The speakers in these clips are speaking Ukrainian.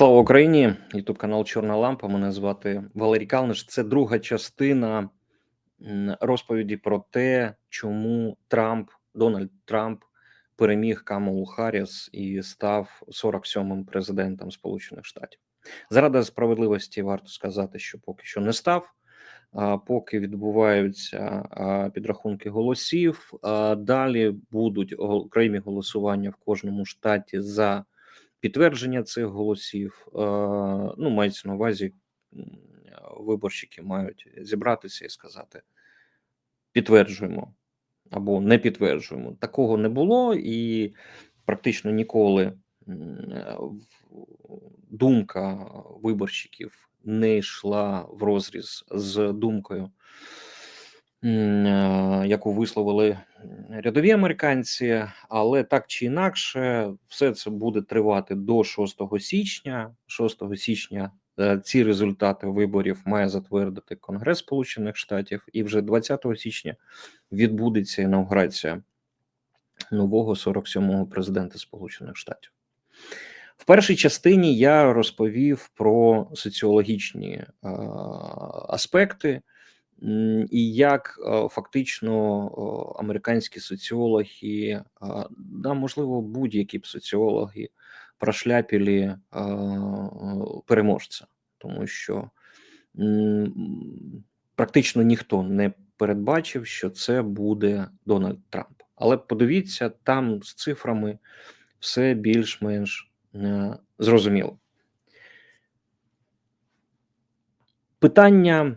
Слава Україні! Ютуб канал Чорна Лампа. Мене звати Валерій Калниш. Це друга частина розповіді про те, чому Трамп, Дональд Трамп переміг Камалу Харріс і став 47-м президентом Сполучених Штатів. Заради справедливості варто сказати, що поки що не став. Поки відбуваються підрахунки голосів, далі будуть окремі голосування в кожному штаті за підтвердження цих голосів. е, Ну, мається на увазі, виборщики мають зібратися і сказати: підтверджуємо або не підтверджуємо. Такого не було, і практично ніколи думка виборщиків не йшла в розріз з думкою. Е, Яку висловили рядові американці, але так чи інакше, все це буде тривати до 6 січня. 6 січня е, ці результати виборів має затвердити Конгрес Сполучених Штатів, і вже 20 січня відбудеться інаугурація нового 47-го президента Сполучених Штатів. В першій частині я розповів про соціологічні е, аспекти, і як е, фактично американські соціологи, е, да, можливо, будь-які б соціологи прошляпили е, переможця, тому що практично ніхто не передбачив, що це буде Дональд Трамп. Але подивіться, там з цифрами все більш-менш зрозуміло. Питання,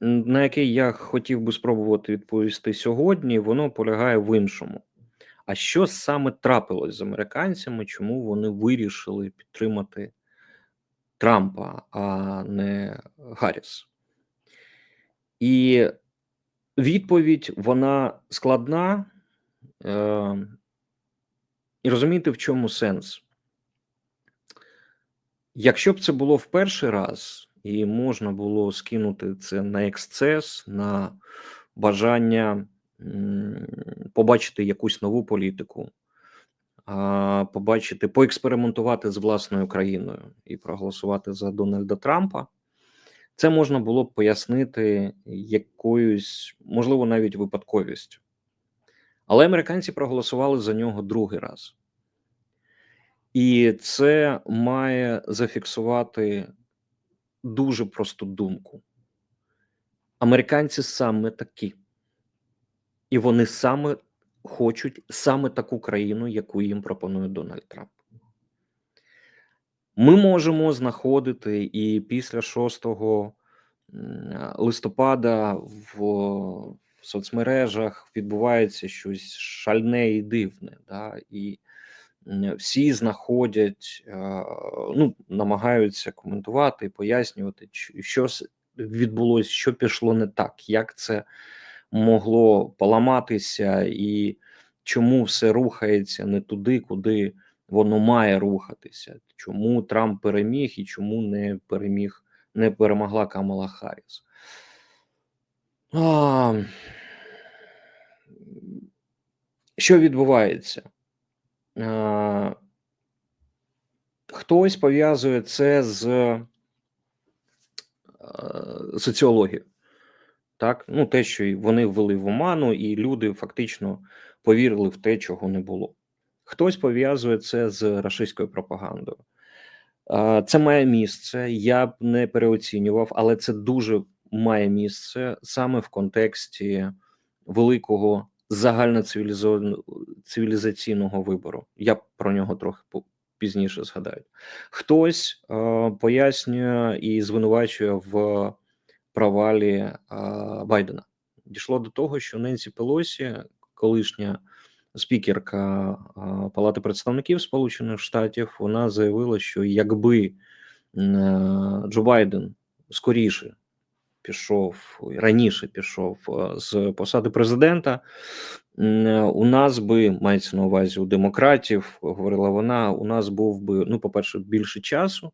на яке я хотів би спробувати відповісти сьогодні, воно полягає в іншому. А що саме трапилось з американцями, чому вони вирішили підтримати Трампа, а не Гарріс? І відповідь вона складна. Е, і розумієте, в чому сенс? Якщо б це було в перший раз, і можна було скинути це на ексцес, на бажання побачити якусь нову політику, побачити, поекспериментувати з власною країною і проголосувати за Дональда Трампа, це можна було б пояснити якоюсь, можливо, навіть випадковістю. Але американці проголосували за нього другий раз. І це має зафіксувати дуже просту думку. Американці саме такі, і вони саме хочуть саме таку країну, яку їм пропонує Дональд Трамп. Ми можемо знаходити і після 6 листопада в, соцмережах відбувається щось шальне і дивне. Да? І всі знаходять, ну, намагаються коментувати, пояснювати, що відбулося, що пішло не так, як це могло поламатися, і чому все рухається не туди, куди воно має рухатися. Чому Трамп переміг і чому не переміг, не перемогла Камала Харріс. А, що відбувається? Хтось пов'язує це з е, соціологією. Так, ну те, що вони ввели в оману, і люди фактично повірили в те, чого не було. Хтось пов'язує це з рашистською пропагандою. Це має місце. Я б не переоцінював, але це дуже має місце саме в контексті великого загальноцивілізаційного вибору. Я про нього трохи пізніше згадаю. Хтось е, пояснює і звинувачує в провалі е, Байдена. Дійшло до того, що Ненсі Пелосі, колишня спікерка е, Палати представників Сполучених Штатів, вона заявила, що якби е, Джо Байден скоріше пішов раніше пішов е, з посади президента. е, У нас би мається на увазі у демократів, говорила вона. У нас був би ну, по-перше, більше часу,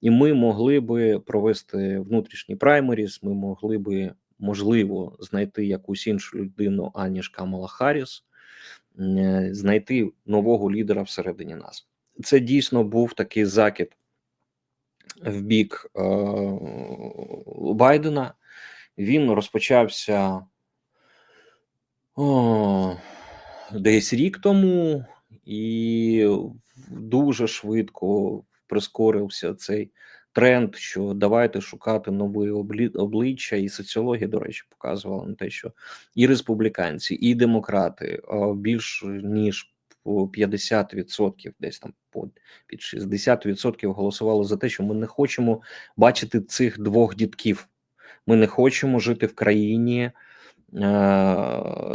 і ми могли би провести внутрішній праймеріс. Ми могли би можливо знайти якусь іншу людину, аніж Камала Харріс, е, знайти нового лідера всередині нас. Це дійсно був такий закид в бік е, Байдена. Він розпочався о, десь рік тому, і дуже швидко прискорився цей тренд, що давайте шукати нові обличчя, і соціологія, до речі, показувала на те, що і республіканці, і демократи а, більш ніж по 50%, десь там під 60% голосували за те, що ми не хочемо бачити цих двох дітків. Ми не хочемо жити в країні е,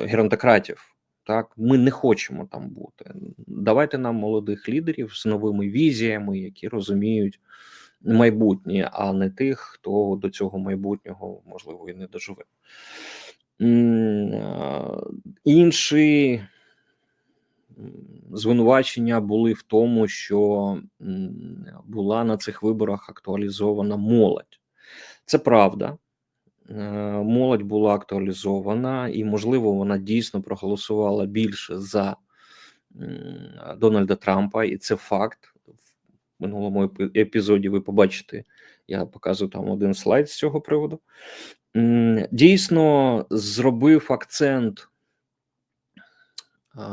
геронтократів. Так, ми не хочемо там бути. Давайте нам молодих лідерів з новими візіями, які розуміють майбутнє, а не тих, хто до цього майбутнього можливо і не доживе. Е, Інші м, звинувачення були в тому, що була на цих виборах актуалізована молодь. Це правда. Е, Молодь була актуалізована, і, можливо, вона дійсно проголосувала більше за Дональда Трампа, і це факт. В минулому епізоді ви побачите, я показую там один слайд з цього приводу. Дійсно, зробив акцент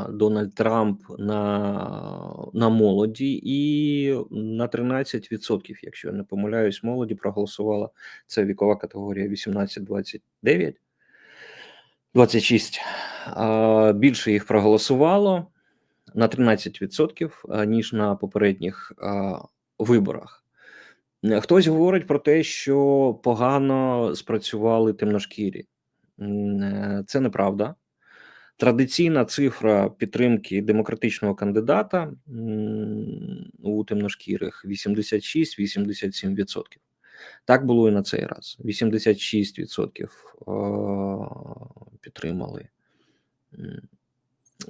Дональд Трамп на, на молоді, і на 13%, якщо я не помиляюсь, молоді проголосувала. Це вікова категорія 18-29, 26. А, Більше їх проголосувало на 13%, ніж на попередніх виборах. Хтось говорить про те, що погано спрацювали темношкірі. Е, Це неправда. Традиційна цифра підтримки демократичного кандидата у темношкірих 86-87%. Так було і на цей раз. 86% е, підтримали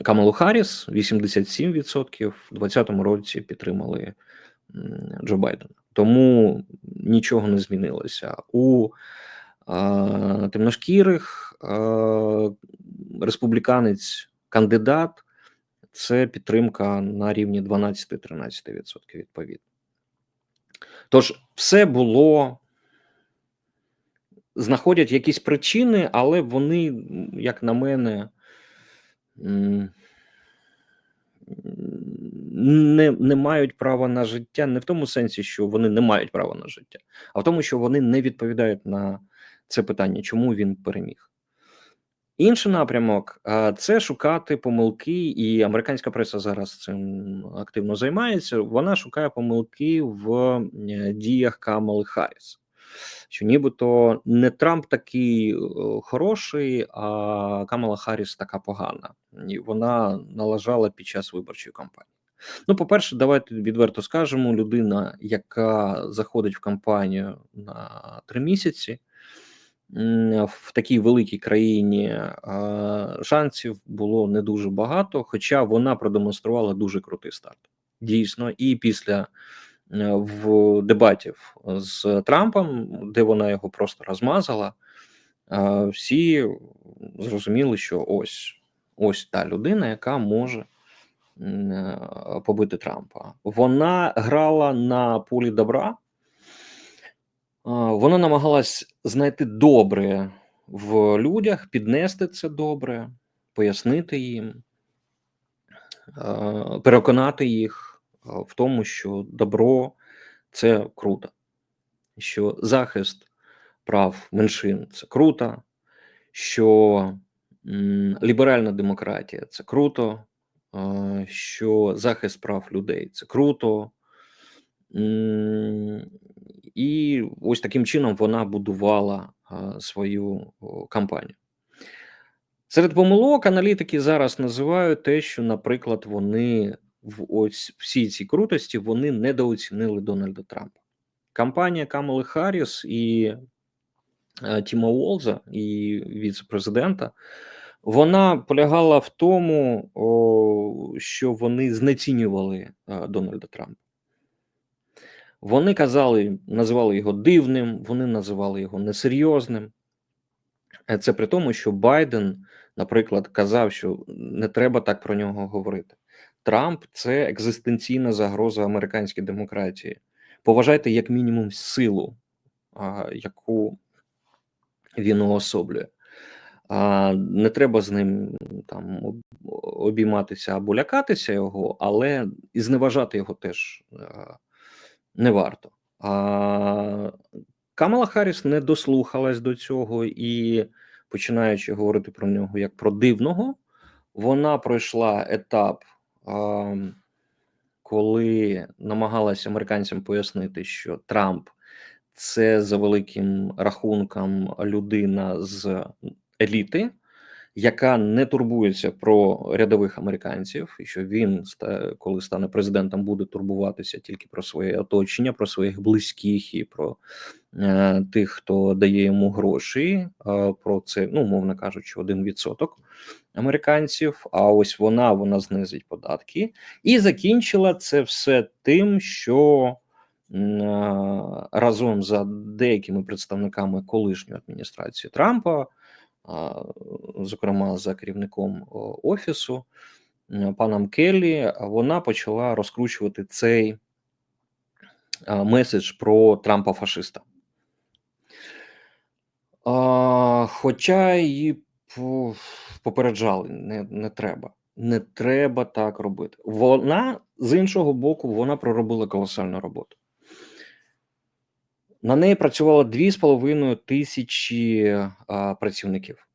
Камалу Харріс, 87% в 2020 році підтримали Джо Байдена. Тому нічого не змінилося. У темношкірих республіканець кандидат це підтримка на рівні 12-13% відповідно. Тож, все було. Знаходять якісь причини, але вони, як на мене, не, не мають права на життя не в тому сенсі, що вони не мають права на життя, а в тому, що вони не відповідають на це питання, чому він переміг. Інший напрямок це шукати помилки, і американська преса зараз цим активно займається. Вона шукає помилки в е, діях Камали Харріс. Що нібито не Трамп такий е, хороший, а Камала Харріс така погана, і вона налажала під час виборчої кампанії. Ну, по-перше, давайте відверто скажемо: людина, яка заходить в кампанію на три місяці, в такій великій країні шансів було не дуже багато, хоча вона продемонструвала дуже крутий старт. Дійсно, і після е, в дебатів з Трампом, де вона його просто розмазала, всі зрозуміли, що ось ось та людина, яка може е, побити Трампа. Вона грала на полі добра. Вона намагалась знайти добре в людях, піднести це добре, пояснити їм, переконати їх в тому, що добро це круто, що захист прав меншин це круто, що ліберальна демократія це круто, що захист прав людей це круто. І ось таким чином вона будувала свою кампанію. Серед помилок аналітики зараз називають те, що, наприклад, вони в ось всій цій крутості вони недооцінили Дональда Трампа. Кампанія Камали Харріс і е, Тіма Уолза, і віце-президента, вона полягала в тому, що вони знецінювали е, Дональда Трампа. Вони казали, називали його дивним, вони називали його несерйозним. Е, Це при тому, що Байден, наприклад, казав, що не треба так про нього говорити. Трамп це екзистенційна загроза американській демократії. Поважайте як мінімум силу, яку він уособлює. А, Не треба з ним там обійматися або лякатися його, але і зневажати його теж а, не варто. А, Камала Харріс не дослухалась до цього і, починаючи говорити про нього як про дивного, вона пройшла етап, коли намагалася американцям пояснити, що Трамп це за великим рахунком людина з еліти, яка не турбується про рядових американців, і що він коли стане президентом, буде турбуватися тільки про своє оточення, про своїх близьких і про е, тих, хто дає йому гроші. Е, про це, ну мовно кажучи, один відсоток американців. А ось вона вона знизить податки і закінчила це все тим, що е, разом за деякими представниками колишньої адміністрації Трампа, зокрема за керівником офісу паном Келлі, вона почала розкручувати цей меседж про Трампа фашиста. Хоча її попереджали, не, не треба. Не треба так робити. Вона з іншого боку, вона проробила колосальну роботу. На неї працювало 2,5 тисячі а, працівників.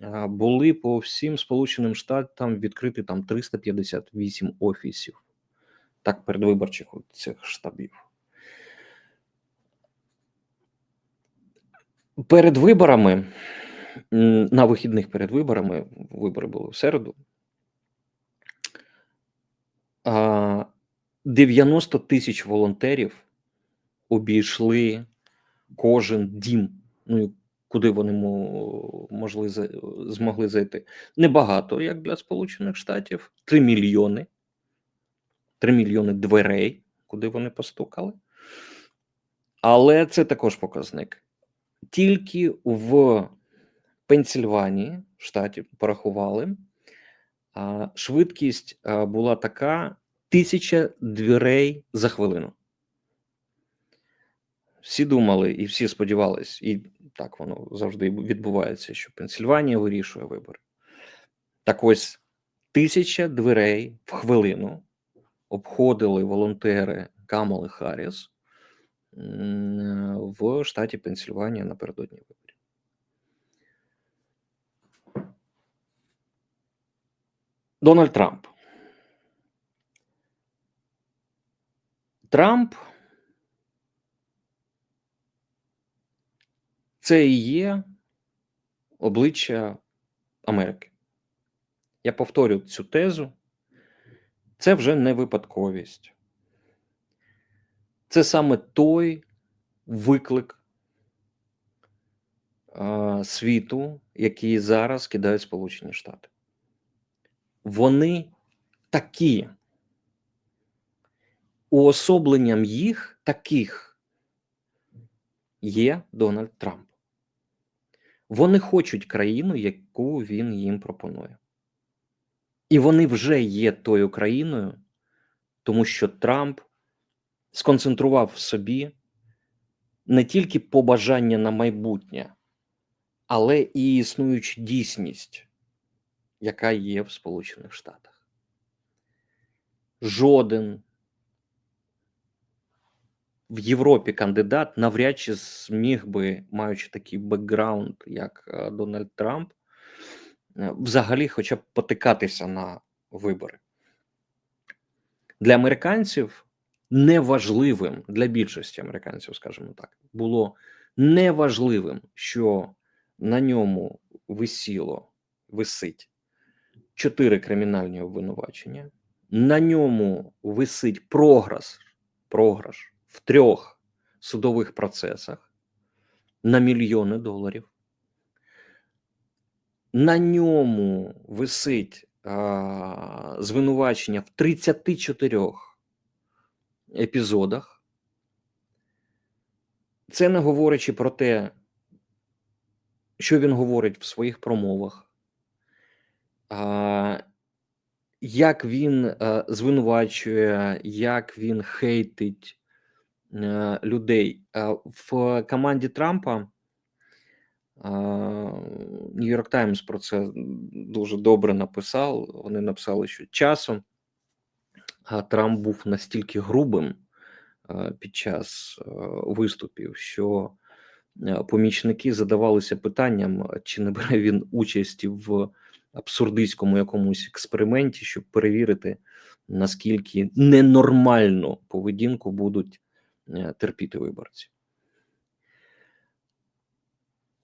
А, були по всім Сполученим Штатам відкриті там 358 офісів, так передвиборчих цих штабів. Перед виборами, на вихідних перед виборами, вибори були в середу. 90 тисяч волонтерів обійшли кожен дім, ну куди вони могли, змогли зайти. Небагато, як для Сполучених Штатів, 3 мільйони. 3 мільйони дверей, куди вони постукали. Але це також показник. Тільки в Пенсільванії, в штаті, порахували, швидкість була така: тисяча дверей за хвилину. Всі думали і всі сподівались, і так воно завжди відбувається, що Пенсільванія вирішує вибори. Так ось тисяча дверей в хвилину обходили волонтери Камали Харріс в штаті Пенсільванія напередодні виборів. Дональд Трамп. Трамп це і є обличчя Америки. Я повторю цю тезу. Це вже не випадковість. Це саме той виклик а, світу, який зараз кидають Сполучені Штати. Вони такі. Уособленням їх таких є Дональд Трамп. Вони хочуть країну, яку він їм пропонує. І вони вже є тою країною, тому що Трамп сконцентрував в собі не тільки побажання на майбутнє, але і існуючу дійсність, яка є в Сполучених Штатах. Жоден в Європі кандидат навряд чи зміг би, маючи такий бекграунд, як Дональд Трамп, е, взагалі хоча б потикатися на вибори. Для американців неважливим, для більшості американців, скажімо так, було неважливим, що на ньому висіло, висить чотири кримінальні обвинувачення, на ньому висить програш, програш в трьох судових процесах на мільйони доларів. На ньому висить а, звинувачення в 34 епізодах. Це не говорячи про те, що він говорить в своїх промовах, а, як він а, звинувачує, як він хейтить е, людей. Е, в команді Трампа York Times про це дуже добре написав. Вони написали, що часом Трамп був настільки грубим під час виступів, що помічники задавалися питанням, чи не бере він участі в абсурдистському якомусь експерименті, щоб перевірити, наскільки ненормальну поведінку будуть терпіти виборці.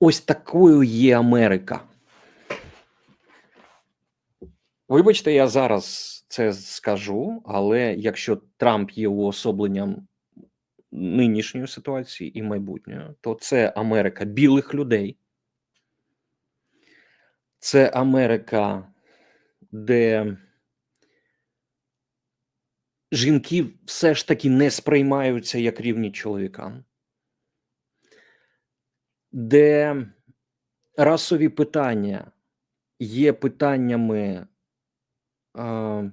Ось такою є Америка. Вибачте, я зараз це скажу, але якщо Трамп є уособленням нинішньої ситуації і майбутньої, то це Америка білих людей. Це Америка, де жінки все ж таки не сприймаються як рівні чоловікам де расові питання є питаннями е,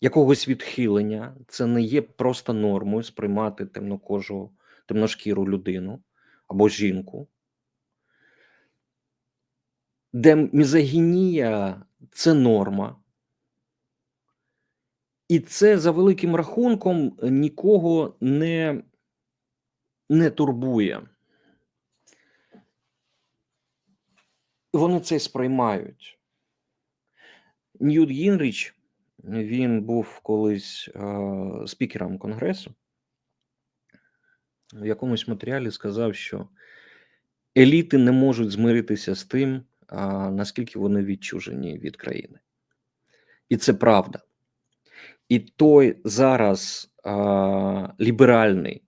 якогось відхилення, це не є просто нормою сприймати темнокожу, темношкіру людину або жінку, де мізогінія це норма. І це за великим рахунком нікого не, не турбує. Вони це сприймають. Ньют Гінріч, він був колись е, спікером Конгресу. В якомусь матеріалі сказав, що еліти не можуть змиритися з тим, е, наскільки вони відчужені від країни. І це правда. І той зараз е, ліберальний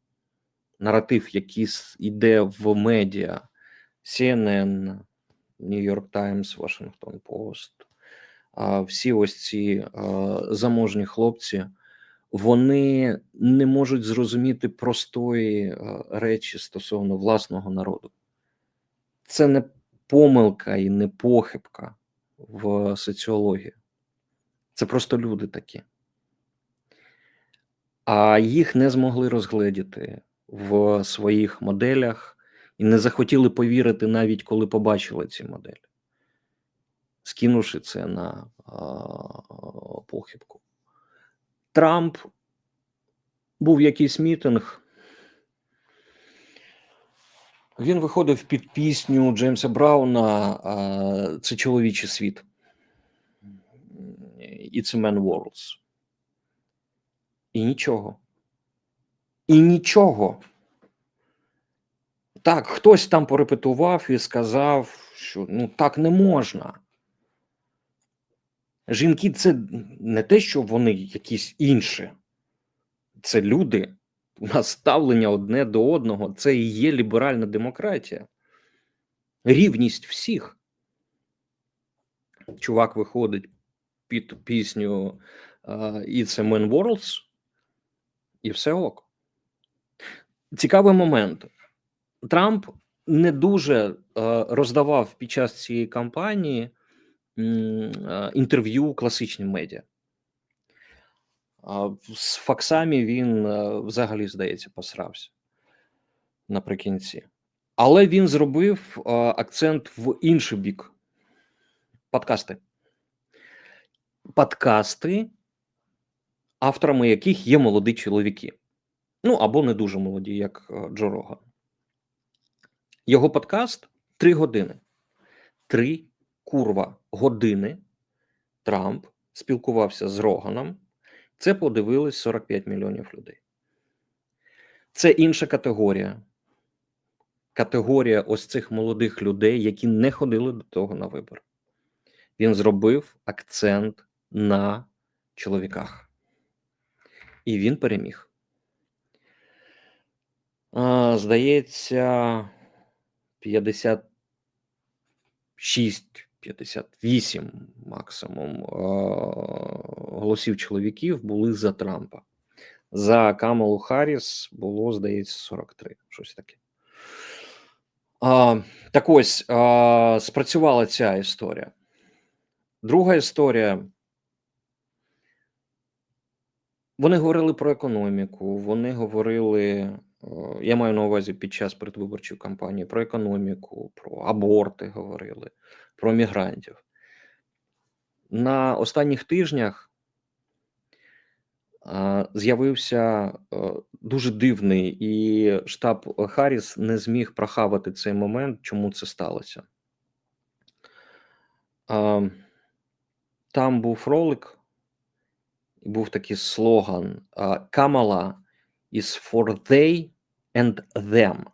наратив, який йде в медіа CNN, Нью-Йорк Таймс, Вашингтон Пост, всі ось ці заможні хлопці, вони не можуть зрозуміти простої речі стосовно власного народу. Це не помилка і не похибка в соціології. Це просто люди такі. А їх не змогли розгледіти в своїх моделях і не захотіли повірити навіть коли побачили ці моделі, скинувши це на а, похибку. Трамп був якийсь мітинг. Він виходив під пісню Джеймса Брауна Це чоловічий світ. It's a man worlds. І нічого. І нічого. Так, хтось там порепетував і сказав, що ну так не можна. Жінки це не те, що вони якісь інші, це люди. У нас ставлення одне до одного. Це і є ліберальна демократія. Рівність всіх. Чувак виходить під пісню It's a Man Worlds, і все ок. Цікавий момент. Трамп не дуже е, роздавав під час цієї кампанії е, інтерв'ю класичним медіа. З факсами він е, взагалі, здається, посрався наприкінці. Але він зробив акцент в інший бік. Подкасти. Подкасти, авторами яких є молоді чоловіки. Ну або не дуже молоді, як Джо Роган. Його подкаст три години. Три курва години Трамп спілкувався з Роганом. Це подивились 45 мільйонів людей. Це інша категорія. Категорія ось цих молодих людей, які не ходили до того на вибори. Він зробив акцент на чоловіках. І він переміг. Здається. 56, 58 максимум голосів чоловіків були за Трампа. За Камалу Харріс було, здається, 43. Щось таке. А, Так ось а, спрацювала ця історія. Друга історія. Вони говорили про економіку, вони говорили Е, Я маю на увазі під час передвиборчої кампанії про економіку, про аборти говорили, про мігрантів. На останніх тижнях з'явився е, дуже дивний, і штаб Харріс не зміг прохавати цей момент, чому це сталося. А, Там був ролик, був такий слоган Камала is for they and them.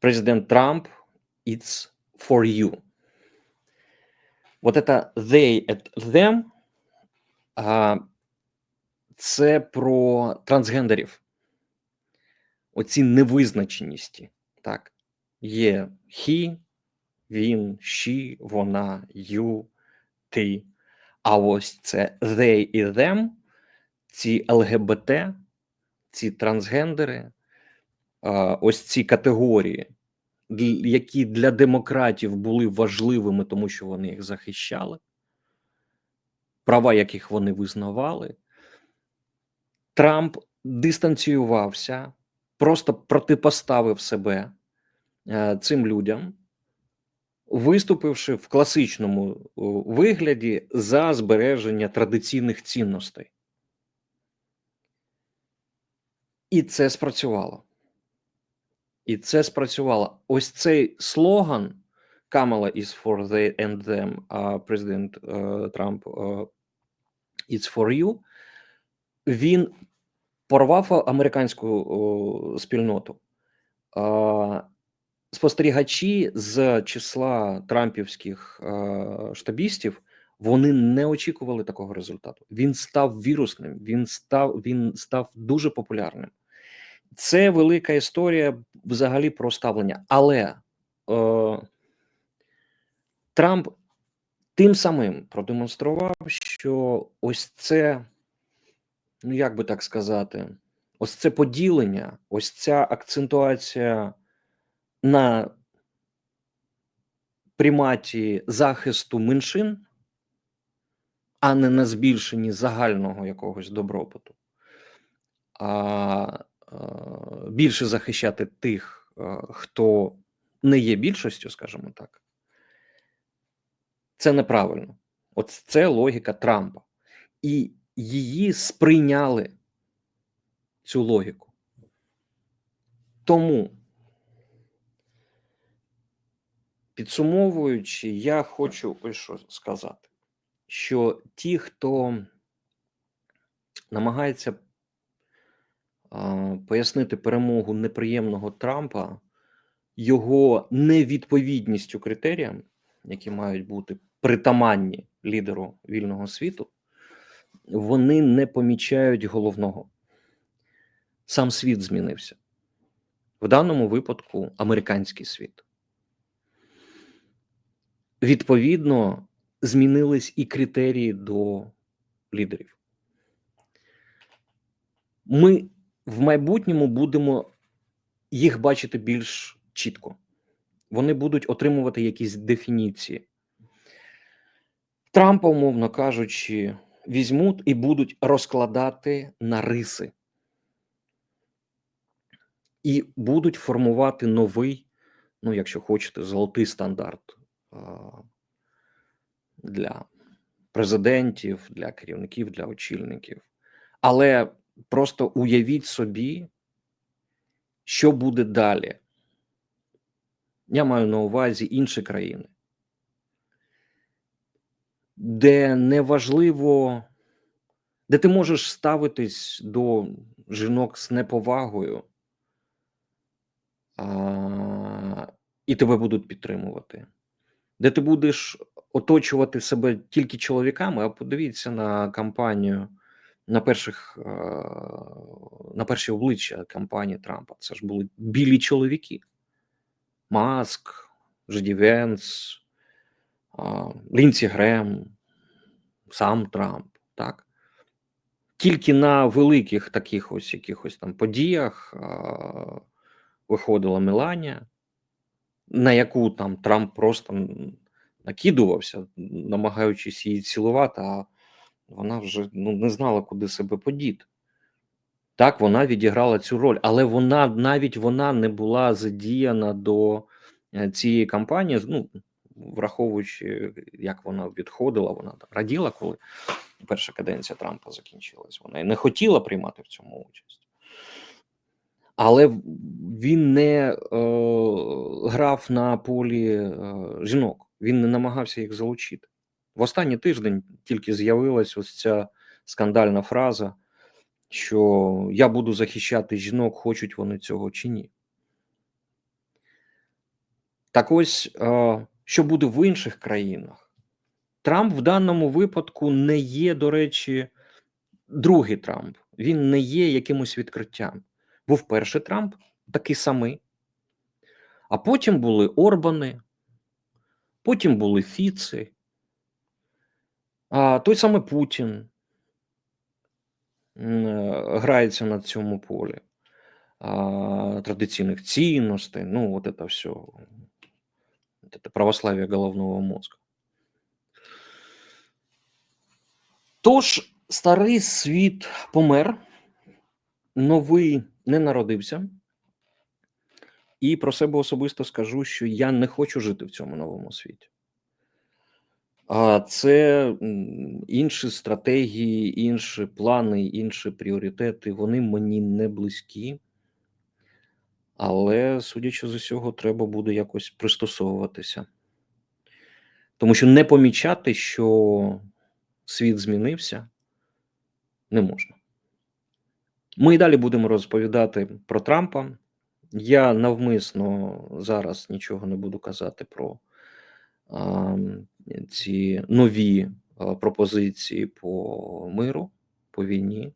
Президент Трамп it's for you. Вот это they and them це про трансгендерів. Оці невизначеності. Так, є he, він, she, вона, you, ти. А ось це they і them, ці ЛГБТ, ці трансгендери, ось ці категорії, які для демократів були важливими, тому що вони їх захищали, права яких вони визнавали. Трамп дистанціювався, просто протипоставив себе е, цим людям, виступивши в класичному вигляді за збереження традиційних цінностей. І це спрацювало. І це спрацювало. Ось цей слоган Kamala is for they and them, а президент е, Трамп е, it's for you. Він порвав американську спільноту. Спостерігачі з числа трампівських е, штабістів вони не очікували такого результату. Він став вірусним, він став, він став дуже популярним. Це велика історія взагалі про ставлення. Але е, Трамп тим самим продемонстрував, що ось це, ну як би так сказати, ось це поділення, ось ця акцентуація на приматі захисту меншин, а не на збільшенні загального якогось добробуту. А більше захищати тих, хто не є більшістю, скажімо так, це неправильно. От це логіка Трампа. І її сприйняли цю логіку. Тому, підсумовуючи, я хочу ось що сказати, що ті, хто намагається пояснити перемогу неприємного Трампа його невідповідністю критеріям, які мають бути притаманні лідеру вільного світу, вони не помічають головного. Сам світ змінився. В даному випадку американський світ. Відповідно, змінились і критерії до лідерів. Ми в майбутньому будемо їх бачити більш чітко. Вони будуть отримувати якісь дефініції. Трампа, умовно кажучи, візьмуть і будуть розкладати на риси. І будуть формувати новий, ну, якщо хочете, золотий стандарт для президентів, для керівників, для очільників. Але просто уявіть собі, що буде далі. Я маю на увазі інші країни, де неважливо, де ти можеш ставитись до жінок з неповагою, а, і тебе будуть підтримувати, де ти будеш оточувати себе тільки чоловіками, а подивіться на кампанію. На перших е, на перші обличчя кампанії Трампа це ж були білі чоловіки. Маск, Жеді Венс, а, Лінсі Грем, сам Трамп. Так? Тільки на великих таких ось якихось там подіях а, виходила Меланія, на яку там Трамп просто накидувався, намагаючись її цілувати, а вона вже ну, не знала, куди себе подіти. Так, вона відіграла цю роль, але вона навіть вона не була задіяна до е, цієї кампанії. Ну, враховуючи, як вона відходила, вона там раділа, коли перша каденція Трампа закінчилась. Вона і не хотіла приймати в цьому участь. Але він не е, грав на полі е, жінок, він не намагався їх залучити. В останній тиждень тільки з'явилась ось ця скандальна фраза, що я буду захищати жінок, хочуть вони цього чи ні. Так ось, е, що буде в інших країнах? Трамп в даному випадку не є, до речі, другий Трамп. Він не є якимось відкриттям. Був перший Трамп, такий самий. А потім були Орбани, потім були Фіци, а той самий Путін е, грається на цьому полі а, традиційних цінностей, ну, от це все, вот это головного мозга. Тож старий світ помер, новий не народився. І про себе особисто скажу, що я не хочу жити в цьому новому світі. А це інші стратегії, інші плани, інші пріоритети. Вони мені не близькі. Але, судячи з усього, треба буде якось пристосовуватися. Тому що не помічати, що світ змінився, не можна. Ми і далі будемо розповідати про Трампа. Я навмисно зараз нічого не буду казати про а, ці нові а, пропозиції по миру, по війні.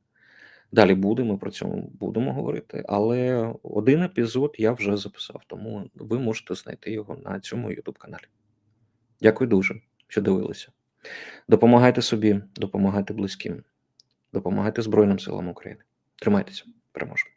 Далі буде, ми про цьому будемо говорити. Але один епізод я вже записав, тому ви можете знайти його на цьому youtube каналі. Дякую дуже, що дивилися. Допомагайте собі, допомагайте близьким, допомагайте Збройним силам України. Тримайтеся, переможемо.